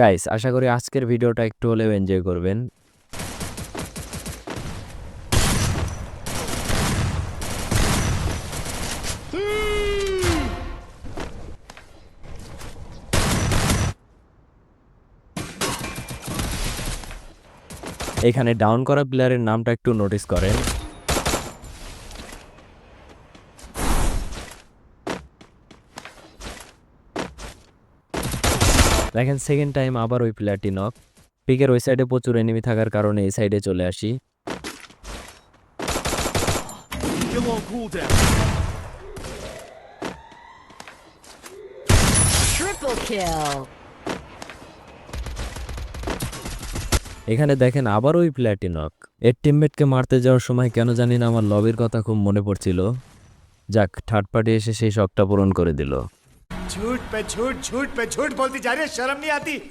Guys আশা করি আজকের ভিডিওটা একটু হলেও এনজয় করবেন। এখানে ডাউন করা প্লেয়ারের নামটা একটু নোটিস করেন। দেখেন সেকেন্ড টাইম আবার ওই প্লেয়ারটি নক পিকের ওই সাইডে প্রচুর এনিমি থাকার কারণে এই সাইডে চলে আসি. এখানে দেখেন আবার ওই প্লেয়ারটি নক এর টিমমেটকে মারতে যাওয়ার সময় কেন জানি না আমার লবির কথা খুব মনে পড়ছিল। যাক থার্ড পার্টি এসে সেই শখটা পূরণ করে দিল। झूठ पे झूठ झूठ पे झूठ बोलती जा रही है शर्म नहीं आती।